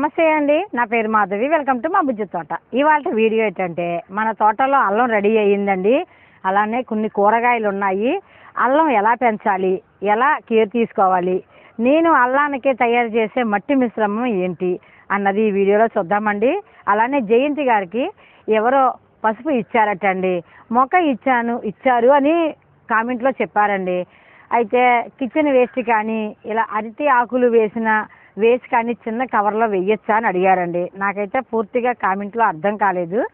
నమస్తే అండి. నా పేరు మాధవి. వెల్కమ్ టు మా బుజ్జి తోట. ఇవాళ వీడియో ఏంటంటే మన తోటలో అల్లం రెడీ అయ్యిందండి. అలానే కొన్ని కూరగాయలు ఉన్నాయి. అల్లం ఎలా పెంచాలి? ఎలా కేర్ తీసుకోవాలి? నేను అల్లానికి తయారు చేసే మట్టి మిశ్రమం ఏంటి? అన్నది ఈ వీడియోలో చూద్దామండి. అలానే జయంతి గారికి ఎవరో పసుపు ఇచ్చారటండి. మొక్క ఇచ్చాను ఇచ్చారు అని కామెంట్లో చెప్పారండి. అయితే కిచెన్ వేస్ట్ కానీ ఇలా అరటి ఆకులు వేసిన వేసి కానీ చిన్న కవర్లో వేయొచ్చా అని అడిగారండి. నాకైతే పూర్తిగా కామెంట్లో అర్థం కాలేదు.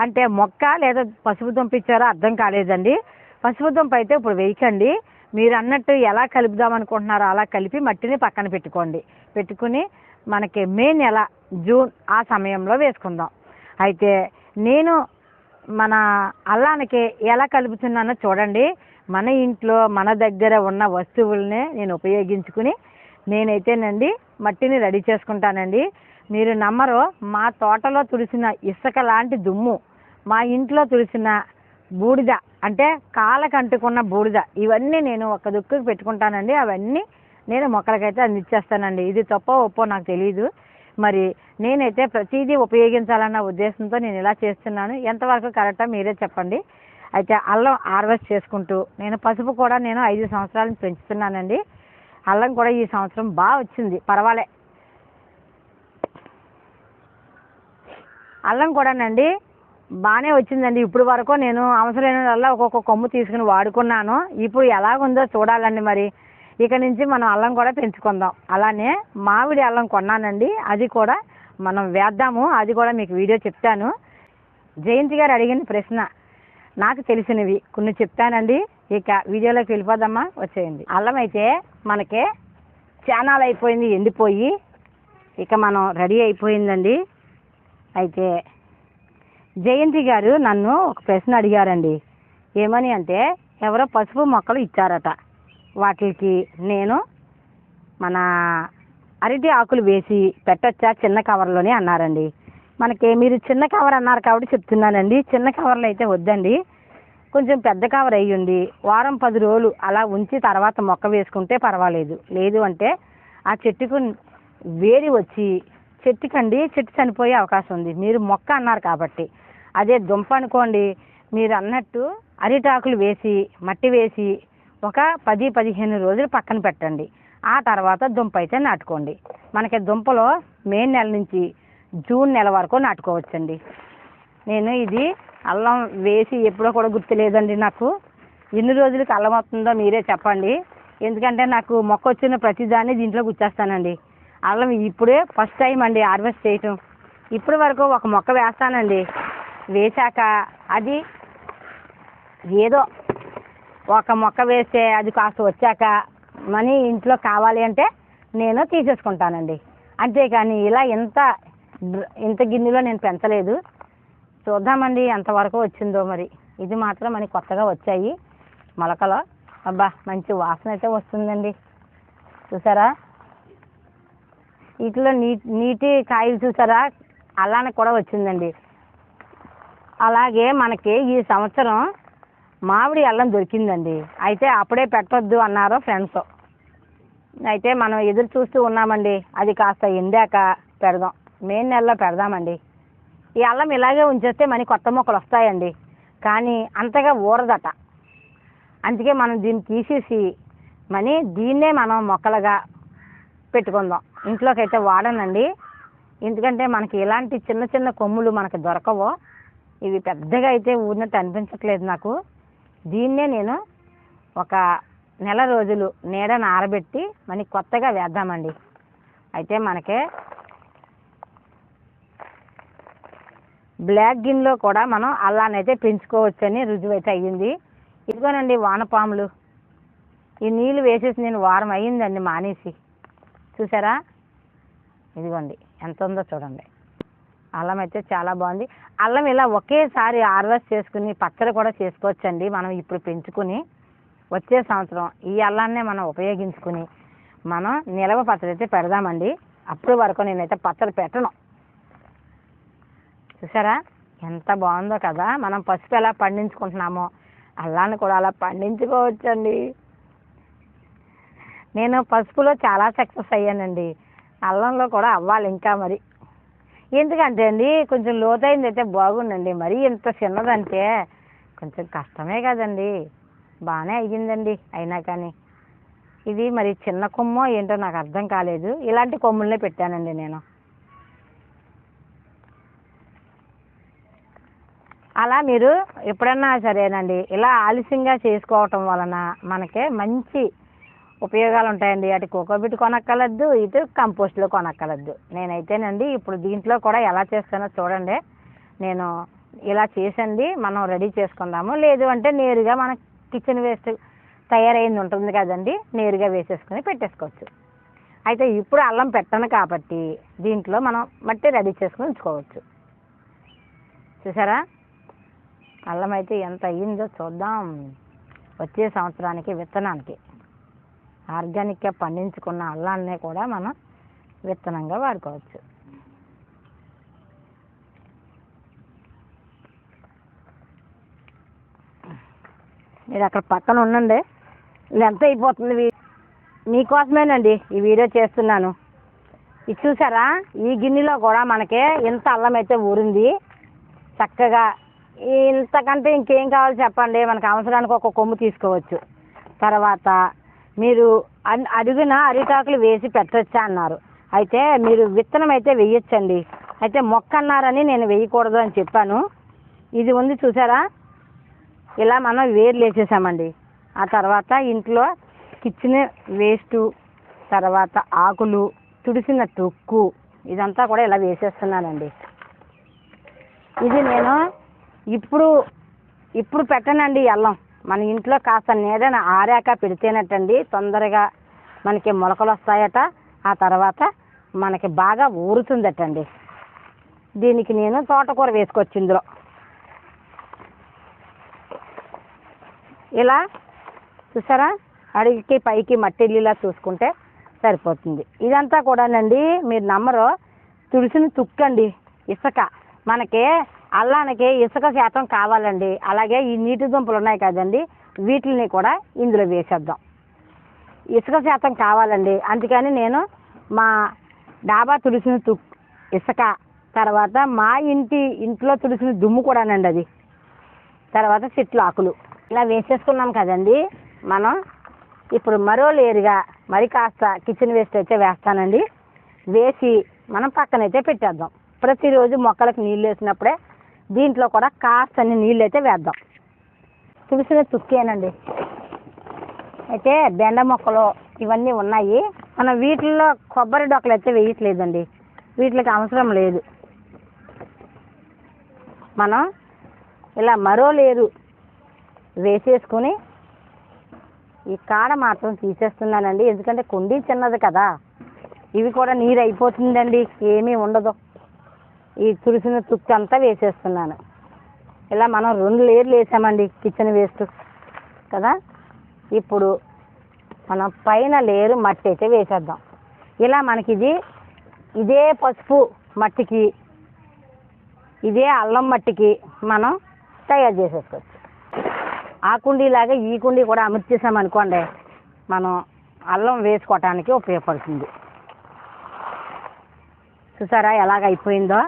అంటే మొక్క లేదా పసుపు దుంప ఇచ్చారో అర్థం కాలేదండి. పసుపు దుంప అయితే ఇప్పుడు వేయకండి. మీరు అన్నట్టు ఎలా కలుపుదాం అనుకుంటున్నారో అలా కలిపి మట్టిని పక్కన పెట్టుకోండి. పెట్టుకుని మనకి మే నెల జూన్ ఆ సమయంలో వేసుకుందాం. అయితే నేను మన అల్లానికి ఎలా కలుపుతున్నానో చూడండి. మన ఇంట్లో మన దగ్గర ఉన్న వస్తువులనే నేను ఉపయోగించుకుని నేనైతేనండి మట్టిని రెడీ చేసుకుంటానండి. మీరు నమ్మరు మా తోటలో తుడిసిన ఇసుక లాంటి దుమ్ము మా ఇంట్లో తుడిసిన బూడిద అంటే కాళ్ళకు అంటుకున్న బూడిద ఇవన్నీ నేను ఒక దుక్కుకి పెట్టుకుంటానండి. అవన్నీ నేను మొక్కలకైతే అందించేస్తానండి. ఇది తప్పో ఒప్పో నాకు తెలియదు మరి నేనైతే ప్రతిదీ ఉపయోగించాలన్న ఉద్దేశంతో నేను ఇలా చేస్తున్నాను. ఎంతవరకు కరెక్టా మీరే చెప్పండి. అయితే అల్లం హార్వెస్ట్ చేసుకుంటూ నేను పసుపు కూడా నేను ఐదు సంవత్సరాలు పెంచుతున్నానండి. అల్లం కూడా ఈ సంవత్సరం బాగా వచ్చింది. పర్వాలే. అల్లం కూడానండి బాగానే వచ్చిందండి. ఇప్పుడు వరకు నేను అవసరమైన ఒక్కొక్క కొమ్ము తీసుకుని వాడుకున్నాను. ఇప్పుడు ఎలాగుందో చూడాలండి మరి. ఇక నుంచి మనం అల్లం కూడా పెంచుకుందాం. అలానే మామిడి అల్లం కొన్నానండి. అది కూడా మనం వేద్దాము. అది కూడా మీకు వీడియో చెప్తాను. జయంతి గారు అడిగిన ప్రశ్న నాకు తెలిసినవి. కొన్ని చెప్తానండి. ఇక వీడియోలోకి వెళ్ళిపోదమ్మా వచ్చేయండి. అల్లం అయితే మనకి చానాలు అయిపోయింది ఎండిపోయి ఇక మనం రెడీ అయిపోయిందండి. అయితే జయంతి గారు నన్ను ఒక ప్రశ్న అడిగారండి. ఏమని అంటే ఎవరో పసుపు మొక్కలు ఇచ్చారట. వాటికి నేను మన అరటి ఆకులు వేసి పెట్టొచ్చా చిన్న కవర్లోనే అన్నారండి. మనకి మీరు చిన్న కవర్ అన్నారు కాబట్టి చెప్తున్నానండి. చిన్న కవర్లు అయితే వద్దండి. కొంచెం పెద్ద కవర్ అయ్యండి వారం పది రోజులు అలా ఉంచి తర్వాత మొక్క వేసుకుంటే పర్వాలేదు. లేదు అంటే ఆ చెట్టుకు వేడి వచ్చి చెట్టుకండి చెట్టు చనిపోయే అవకాశం ఉంది. మీరు మొక్క అన్నారు కాబట్టి. అదే దుంప అనుకోండి మీరు అన్నట్టు అరిటాకులు వేసి మట్టి వేసి ఒక పది పదిహేను రోజులు పక్కన పెట్టండి. ఆ తర్వాత దుంప అయితే నాటుకోండి. మనకి దుంపలో మే నెల నుంచి జూన్ నెల వరకు నాటుకోవచ్చండి. నేను ఇది అల్లం వేసి ఎప్పుడో కూడా గుర్తులేదండి నాకు. ఎన్ని రోజులకి అల్లం వస్తుందో మీరే చెప్పండి. ఎందుకంటే నాకు మొక్క వచ్చిన ప్రతిదాన్ని దీంట్లో గుచ్చేస్తానండి. అల్లం ఇప్పుడే ఫస్ట్ టైం అండి హార్వెస్ట్ చేయటం. ఇప్పటి వరకు ఒక మొక్క వేస్తానండి. వేశాక అది ఏదో ఒక మొక్క వేస్తే అది కాస్త వచ్చాక మనీ ఇంట్లో కావాలి అంటే నేను తీసేసుకుంటానండి. అంతేకాని ఇలా ఇంత ఇంత గిన్నెలో నేను పెంచలేదు. చూద్దామండి ఎంతవరకు వచ్చిందో మరి. ఇది మాత్రం మనకి కొత్తగా వచ్చాయి మొలకలు. అబ్బా మంచి వాసన అయితే వస్తుందండి. చూసారా? వీటిలో నీ నీటి కాయలు చూసారా? అలానే కూడా వచ్చిందండి. అలాగే మనకి ఈ సంవత్సరం మామిడి అల్లం దొరికిందండి. అయితే అప్పుడే పెట్టొద్దు అన్నారు ఫ్రెండ్స్ అయితే మనం ఎదురు చూస్తూ ఉన్నామండి. అది కాస్త ఎండాక పెడదాం. మే నెలలో పెడదామండి. ఈ అల్లం ఇలాగే ఉంచేస్తే మనీ కొత్త మొక్కలు వస్తాయండి. కానీ అంతగా ఊరదట. అందుకే మనం దీన్ని తీసేసి మనీ దీన్నే మనం మొక్కలుగా పెట్టుకుందాం. ఇంట్లోకి అయితే వాడనండి. ఎందుకంటే మనకి ఇలాంటి చిన్న చిన్న కొమ్ములు మనకి దొరకవు. ఇవి పెద్దగా అయితే ఊరినట్టు అనిపించట్లేదు నాకు. దీన్నే నేను ఒక నెల రోజులు నీడను ఆరబెట్టి మనకి కొత్తగా వేద్దామండి. అయితే మనకి బ్లాక్ గిన్లో కూడా మనం అల్లానైతే పెంచుకోవచ్చని రుజువు అయితే అయ్యింది. ఇదిగోనండి వానపాములు. ఈ నీళ్ళు వేసేసి నేను వారం అయ్యిందండి మానేసి. చూసారా? ఇదిగోండి ఎంత ఉందో చూడండి. అల్లం అయితే చాలా బాగుంది. అల్లం ఇలా ఒకేసారి హార్వెస్ట్ చేసుకుని పచ్చడి కూడా చేసుకోవచ్చండి మనం ఇప్పుడు పెంచుకుని వచ్చే సంవత్సరం. ఈ అల్లాన్నే మనం ఉపయోగించుకుని మనం నిలవ పచ్చడి అయితే పెడదామండి. అప్పటి వరకు నేనైతే పచ్చడి పెట్టను. చూసారా ఎంత బాగుందో కదా? మనం పసుపు ఎలా పండించుకుంటున్నామో. అల్లాన్ని కూడా అలా పండించుకోవచ్చండి. నేను పసుపులో చాలా సక్సెస్ అయ్యానండి. అల్లంలో కూడా అవ్వాలి ఇంకా మరి. ఎందుకంటే అండి కొంచెం లోతైంది అయితే బాగుండండి మరీ ఇంత చిన్నదంటే కొంచెం కష్టమే కదండి. బాగానే అయ్యిందండి అయినా కానీ. ఇది మరి చిన్న కొమ్మో ఏంటో నాకు అర్థం కాలేదు. ఇలాంటి కొమ్ములనే పెట్టానండి నేను. అలా మీరు ఎప్పుడన్నా సరేనండి ఇలా ఆలస్యంగా చేసుకోవటం వలన మనకి మంచి ఉపయోగాలు ఉంటాయండి అటు కోకోబిట్ కొనక్కలద్దు ఇటు కంపోస్ట్లో కొనక్కలద్దు నేనైతేనండి ఇప్పుడు దీంట్లో కూడా ఎలా చేస్తానో చూడండి. నేను ఇలా చేసండి మనం రెడీ చేసుకుందాము. లేదు అంటే నేరుగా మన కిచెన్ వేస్ట్ తయారైంది ఉంటుంది కదండి నేరుగా వేసేసుకుని పెట్టేసుకోవచ్చు. అయితే ఇప్పుడు అల్లం పెట్టను కాబట్టి దీంట్లో మనం మట్టి రెడీ చేసుకుని ఉంచుకోవచ్చు. చూసారా? అల్లం అయితే ఎంత అయ్యిందో చూద్దాం. వచ్చే సంవత్సరానికి విత్తనానికి. ఆర్గానిక్గా పండించుకున్న అల్లాన్ని కూడా మనం విత్తనంగా వాడుకోవచ్చు. మీరు అక్కడ పక్కన ఉండండి. లెంత్ అయిపోతుంది మీకోసమేనండి ఈ వీడియో చేస్తున్నాను. ఇది చూసారా? ఈ గిన్నెలో కూడా మనకి ఇంత అల్లం అయితే ఊరింది. చక్కగా ఇంతకంటే ఇంకేం కావాలి చెప్పండి? మనకు అవసరానికి ఒక కొమ్ము తీసుకోవచ్చు. తర్వాత మీరు అడిగిన అడుగున అరిటాకులు వేసి పెట్టొచ్చా అన్నారు. అయితే మీరు విత్తనం అయితే వేయొచ్చండి. అయితే మొక్క అన్నారని నేను వేయకూడదు అని చెప్పాను. ఇది ఉంది చూసారా? ఇలా మనం వేర్లు వేసేసామండి. ఆ తర్వాత ఇంట్లో కిచెన్ వేస్ట్ తర్వాత ఆకులు తుడిసిన తొక్కు ఇదంతా కూడా ఇలా వేసేస్తున్నానండి. ఇది నేను ఇప్పుడు ఇప్పుడు పెట్టనండి అల్లం. మన ఇంట్లో కాస్త నీడన ఆరాక పెడితేనటండి తొందరగా మనకి మొలకలు వస్తాయట. ఆ తర్వాత మనకి బాగా ఊరుతుందటండి. దీనికి నేను తోటకూర వేసుకోవచ్చు ఇందులో. ఇలా చూసారా? అడిగికి పైకి మట్టి వెళ్ళేలా చూసుకుంటే సరిపోతుంది. ఇదంతా కూడానండి మీరు నమ్మరు. తులసిని తుక్కండి. ఇసుక. మనకి అల్లానికి ఇసుక శాతం కావాలండి. అలాగే ఈ నీటి దుంపలు ఉన్నాయి కదండి. వీటిని కూడా ఇందులో వేసేద్దాం. ఇసుక శాతం కావాలండి. అందుకని నేను మా డాబా తుడిసిన తు ఇసుక తర్వాత మా ఇంటి ఇంట్లో తుడిసిన దుమ్ము కూడానండి అది. తర్వాత చెట్లు ఆకులు. ఇలా వేసేసుకున్నాం కదండి. మనం ఇప్పుడు మరో లేరుగా మరి కాస్త కిచెన్ వేస్ట్ అయితే వేస్తానండి. వేసి మనం పక్కనైతే పెట్టేద్దాం. ప్రతిరోజు మొక్కలకు నీళ్ళు వేసినప్పుడే దీంట్లో కూడా కాస్త నీళ్ళు అయితే వేద్దాం. తులసిన తుక్కేనండి అయితే బెండ మొక్కలు ఇవన్నీ ఉన్నాయి. మనం వీటిల్లో కొబ్బరి డొక్కలు అయితే వేయట్లేదండి. వీటికి అవసరం లేదు. మనం ఇలా మరో లేరు వేసేసుకొని ఈ కాడ మాత్రం తీసేస్తున్నానండి. ఎందుకంటే కుండీ చిన్నది కదా. ఇవి కూడా నీరు అయిపోతుందండి ఏమీ ఉండదు. ఈ తులిసిన తుక్కు అంతా వేసేస్తున్నాను. ఇలా మనం రెండు లేయర్లు వేసామండి కిచెన్ వేస్ట్ కదా? ఇప్పుడు మనం పైన లేరు మట్టి అయితే వేసేద్దాం. ఇలా మనకి ఇది ఇదే పసుపు మట్టికి ఇదే అల్లం మట్టికి మనం తయారు చేసేసుకోవచ్చు. ఆ కుండీలాగా ఈ కుండీ కూడా అమర్చేసామనుకోండి మనం అల్లం వేసుకోవటానికి ఉపయోగపడుతుంది. చూసారా ఎలాగ అయిపోయిందో?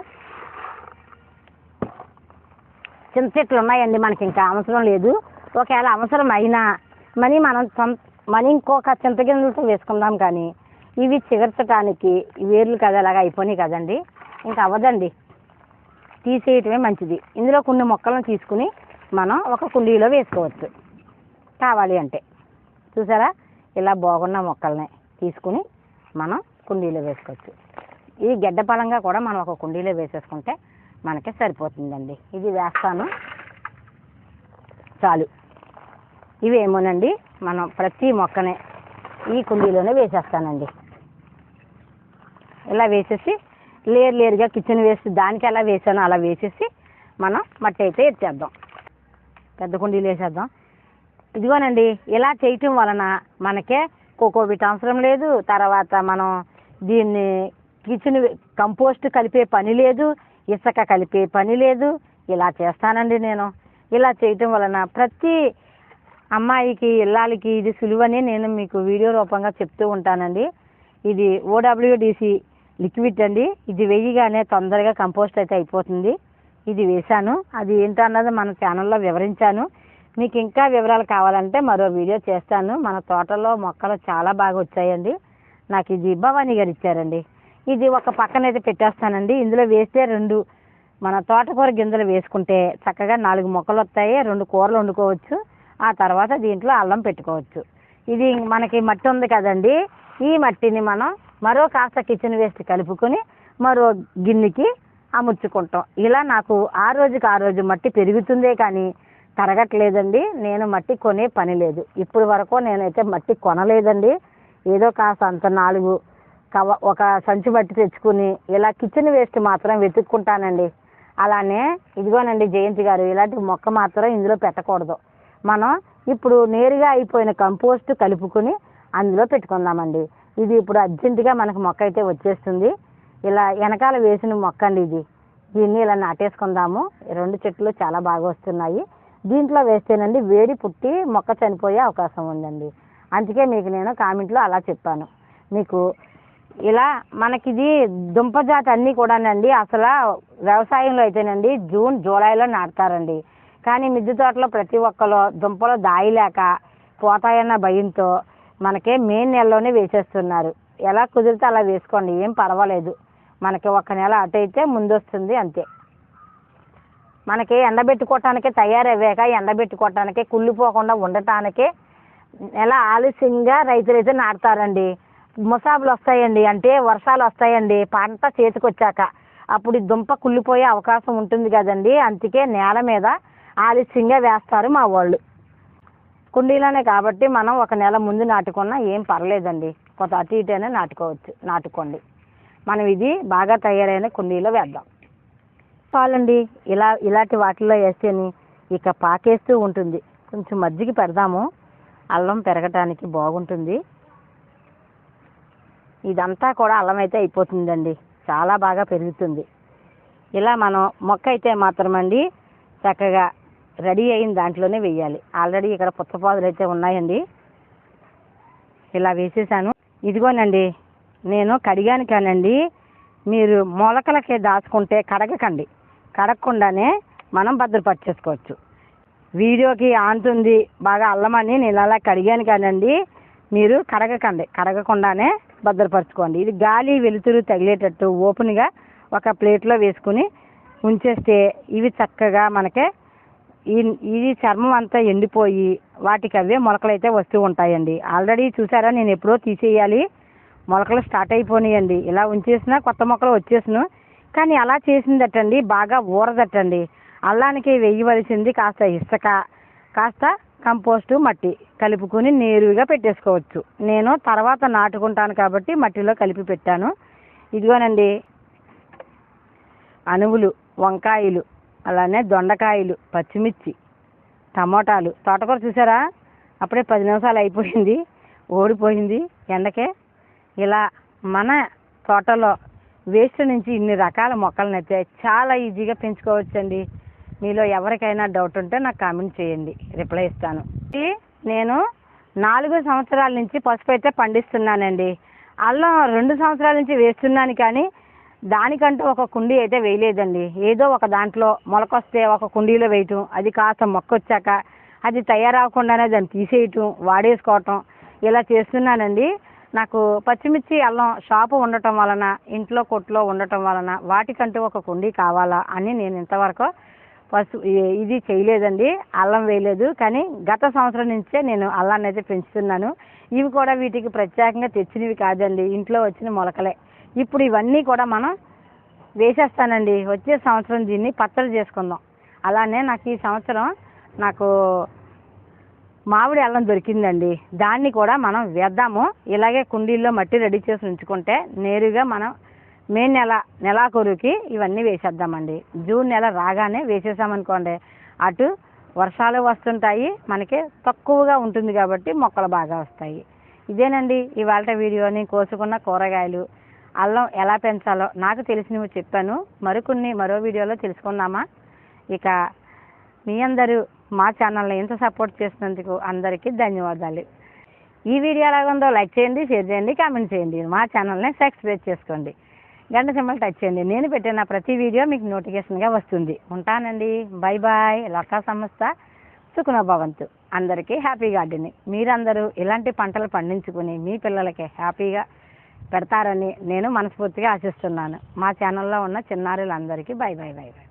చిన్న చెట్లు ఉన్నాయండి మనకి ఇంకా అవసరం లేదు. ఒకవేళ అవసరం అయినా మనీ మనం సొంత మనీ ఇంకొక చింతగిన్నెలతో వేసుకుందాం కానీ ఇవి చిగర్చడానికి వేర్లు కదా అలాగా అయిపోయినాయి కదండి. ఇంకా అవ్వదండి. తీసేయటమే మంచిది. ఇందులో కొన్ని మొక్కలను తీసుకుని మనం ఒక కుండీలో వేసుకోవచ్చు. కావాలి అంటే. చూసారా? ఇలా బాగున్న మొక్కల్ని తీసుకుని మనం కుండీలో వేసుకోవచ్చు. ఇది గడ్డ పలంగా కూడా మనం ఒక కుండీలో వేసేసుకుంటే మనకి సరిపోతుందండి. ఇది వేస్తాను. చాలు. ఇవేమోనండి మనం ప్రతి మొక్కనే ఈ కుండీలోనే వేసేస్తానండి. ఇలా వేసేసి లేరు లేరుగా కిచెన్ వేసి దానికి ఎలా వేసానో అలా వేసేసి మనం మట్టి అయితే ఎత్తేద్దాం. పెద్ద కుండీలు వేసేద్దాం. ఇదిగోనండి ఇలా చేయటం వలన మనకే కోకోబిట్ అవసరం లేదు. తర్వాత మనం దీన్ని కిచెన్ కంపోస్ట్ కలిపే పని లేదు. ఇసుక కలిపే పని లేదు. ఇలా చేస్తానండి నేను. ఇలా చేయటం వలన ప్రతి అమ్మాయికి ఇల్లాలకి ఇది సులువని నేను మీకు వీడియో రూపంగా చెప్తూ ఉంటానండి. ఇది ఓడబ్ల్యూడిసి లిక్విడ్ అండి. ఇది వేయగానే తొందరగా కంపోస్ట్ అయితే అయిపోతుంది. ఇది వేశాను. అది ఏంటన్నది మన ఛానల్లో వివరించాను. మీకు ఇంకా వివరాలు కావాలంటే మరో వీడియో చేస్తాను. మన తోటలో మొక్కలు చాలా బాగా వచ్చాయండి. నాకు ఇది భవానీ గారు ఇచ్చారండి. ఇది ఒక పక్కన అయితే పెట్టేస్తానండి. ఇందులో వేస్తే రెండు మన తోటకూర గింజలు వేసుకుంటే చక్కగా నాలుగు మొక్కలు వస్తాయి రెండు కూరలు వండుకోవచ్చు ఆ తర్వాత దీంట్లో అల్లం పెట్టుకోవచ్చు. ఇది మనకి మట్టి ఉంది కదండి. ఈ మట్టిని మనం మరో కాస్త కిచెన్ వేస్ట్ కలుపుకొని మరో గిన్నెకి అమర్చుకుంటాం. ఇలా నాకు ఆ రోజుకి ఆ రోజు మట్టి పెరుగుతుందే కానీ తరగట్లేదండి. నేను మట్టి కొనే పని లేదు. ఇప్పుడు వరకు నేనైతే మట్టి కొనలేదండి. ఏదో కాస్త అంత నాలుగు కవ ఒక సంచి బట్టి తెచ్చుకుని ఇలా కిచెన్ వేస్ట్ మాత్రం వెతుక్కుంటానండి. అలానే ఇదిగోనండి జయంతి గారు ఇలాంటి మొక్క మాత్రం ఇందులో పెట్టకూడదు. మనం ఇప్పుడు నేరుగా అయిపోయిన కంపోస్ట్ కలుపుకొని అందులో పెట్టుకుందామండి. ఇది ఇప్పుడు అర్జెంటుగా మనకు మొక్క అయితే వచ్చేస్తుంది. ఇలా వెనకాల వేసిన మొక్క అండి ఇది. దీన్ని ఇలా నాటేసుకుందాము. రెండు చెట్లు చాలా బాగా వస్తున్నాయి. దీంట్లో వేస్తేనండి వేడి పుట్టి మొక్క చనిపోయే అవకాశం ఉందండి. అందుకే మీకు నేను కామెంట్లో అలా చెప్పాను. మీకు ఇలా మనకిది దుంప జాతి అన్నీ కూడానండి. అసలు వ్యవసాయంలో అయితేనండి జూన్ జూలైలో నాటుతారండి. కానీ మిద్దె తోటలో ప్రతి ఒక్కరు దుంపలు దాయలేక పోతాయన్న భయంతో మనకే మే నెలలోనే వేసేస్తున్నారు. ఎలా కుదిరితే అలా వేసుకోండి. ఏం పర్వాలేదు. మనకి ఒక నెల అటు అయితే ముందు వస్తుంది అంతే. మనకి ఎండబెట్టుకోవటానికి తయారయ్యాక ఎండబెట్టుకోవటానికి కుళ్ళిపోకుండా ఉండటానికి నెల ఆలస్యంగా రైతులైతే నాటుతారండి. ముసాబులు వస్తాయండి. అంటే వర్షాలు వస్తాయండి. పంట చేతికొచ్చాక అప్పుడు దుంప కుళ్ళిపోయే అవకాశం ఉంటుంది కదండి. అందుకే నేల మీద ఆలస్యంగా వేస్తారు మా వాళ్ళు. కుండీలోనే కాబట్టి మనం ఒక నెల ముందు నాటుకున్నా ఏం పర్లేదండి. కొంత అటు ఇటు అయినా నాటుకోవచ్చు నాటుకోండి. మనం ఇది బాగా తయారైన కుండీలో వేద్దాం. పాలండి ఇలా ఇలాంటి వాటిల్లో వేస్తేని ఇక పాకేస్తూ ఉంటుంది. కొంచెం మజ్జిగ పెడదాము. అల్లం పెరగటానికి బాగుంటుంది. ఇదంతా కూడా అల్లం అయితే అయిపోతుందండి. చాలా బాగా పెరుగుతుంది. ఇలా మనం మొక్క అయితే మాత్రమండి చక్కగా రెడీ అయిన దాంట్లోనే వేయాలి. ఆల్రెడీ ఇక్కడ పుచ్చపాదులు అయితే ఉన్నాయండి. ఇలా వేసేసాను. ఇదిగోనండి నేను కడిగాను కానండి మీరు మొలకలకే దాచుకుంటే కడగకండి. కడగకుండానే మనం భద్రపరిచేసుకోవచ్చు వీడియోకి ఆంతుంది బాగా అల్లమని నేను అలా కడిగాను కానండి మీరు కడగకండి. కడగకుండానే భద్రపరచుకోండి. ఇది గాలి వెలుతురు తగిలేటట్టు ఓపెన్గా ఒక ప్లేట్లో వేసుకుని ఉంచేస్తే ఇవి చక్కగా మనకే ఈ ఇది చర్మం అంతా ఎండిపోయి వాటికి అవే మొలకలు అయితే వస్తూ ఉంటాయండి. ఆల్రెడీ చూసారా నేను ఎప్పుడో తీసేయాలి. మొలకలు స్టార్ట్ అయిపోయినాయండి. ఇలా ఉంచేసినా కొత్త మొక్కలు వచ్చేసిను కానీ అలా చేసిందటండి బాగా ఊరదటండి. అల్లానికి వేయవలసింది కాస్త ఇసుక కాస్త కంపోస్టు మట్టి కలుపుకొని నేరుగా పెట్టేసుకోవచ్చు. నేను తర్వాత నాటుకుంటాను కాబట్టి మట్టిలో కలిపి పెట్టాను. ఇదిగోనండి. అణువులు వంకాయలు అలానే దొండకాయలు పచ్చిమిర్చి టమోటాలు. తోటకూర చూసారా? అప్పుడే పది నిమిషాలు అయిపోయింది. ఓడిపోయింది ఎండకే. ఇలా మన తోటలో వేస్ట్ నుంచి ఇన్ని రకాల మొక్కలను అయితే చాలా ఈజీగా పెంచుకోవచ్చండి. మీలో ఎవరికైనా డౌట్ ఉంటే నాకు కామెంట్ చేయండి. రిప్లై ఇస్తాను. నేను నాలుగు సంవత్సరాల నుంచి పసుపు అయితే పండిస్తున్నానండి. అల్లం రెండు సంవత్సరాల నుంచి వేస్తున్నాను కానీ దానికంటూ ఒక కుండీ అయితే వేయలేదండి. ఏదో ఒక దాంట్లో మొలకొస్తే ఒక కుండీలో వేయటం అది కాస్త మొక్క వచ్చాక అది తయారవకుండానే దాన్ని తీసేయటం వాడేసుకోవటం ఇలా చేస్తున్నానండి. నాకు పచ్చిమిర్చి అల్లం షాపు ఉండటం వలన ఇంట్లో కొట్లో ఉండటం వలన వాటికంటూ ఒక కుండీ కావాలా అని నేను ఇంతవరకు పసుపు ఇది చేయలేదండి అల్లం వేయలేదు. కానీ గత సంవత్సరం నుంచే నేను అల్లాన్ని అయితే పెంచుతున్నాను. ఇవి కూడా వీటికి ప్రత్యేకంగా తెచ్చినవి కాదండి ఇంట్లో వచ్చిన మొలకలే. ఇప్పుడు ఇవన్నీ కూడా మనం వేసేస్తానండి. వచ్చే సంవత్సరం దీన్ని పచ్చడి చేసుకుందాం. అలానే నాకు ఈ సంవత్సరం నాకు మామిడి అల్లం దొరికిందండి. దాన్ని కూడా మనం వేద్దాము. ఇలాగే కుండీల్లో మట్టి రెడీ చేసి ఉంచుకుంటే నేరుగా మనం మే నెల నెలాఖరుకి ఇవన్నీ వేసేద్దామండి. జూన్ నెల రాగానే వేసేసామనుకోండి అటు వర్షాలు వస్తుంటాయి మనకి తక్కువగా ఉంటుంది కాబట్టి మొక్కలు బాగా వస్తాయి. ఇదేనండి ఇవాళ వీడియోని కోసుకున్న కూరగాయలు. అల్లం ఎలా పెంచాలో నాకు తెలిసినవి చెప్పాను. మరికొన్ని మరో వీడియోలో తెలుసుకుందామా? ఇక మీ అందరూ మా ఛానల్ని ఎంత సపోర్ట్ చేసినందుకు అందరికీ ధన్యవాదాలు. ఈ వీడియో ఎలాగుందో లైక్ చేయండి షేర్ చేయండి కామెంట్ చేయండి. మా ఛానల్ని సబ్స్క్రైబ్ చేసుకోండి. గంట సింబల్ టచ్ చేయండి. నేను పెట్టిన ప్రతి వీడియో మీకు నోటిఫికేషన్గా వస్తుంది. ఉంటానండి. బై బాయ్ లక్కా సంస్థ సుఖనభవంతు. అందరికీ హ్యాపీ గార్డెనింగ్ మీరందరూ ఇలాంటి పంటలు పండించుకుని మీ పిల్లలకి హ్యాపీగా పెడతారని నేను మనస్ఫూర్తిగా ఆశిస్తున్నాను. మా ఛానల్లో ఉన్న చిన్నారులందరికీ బై బై బై బై.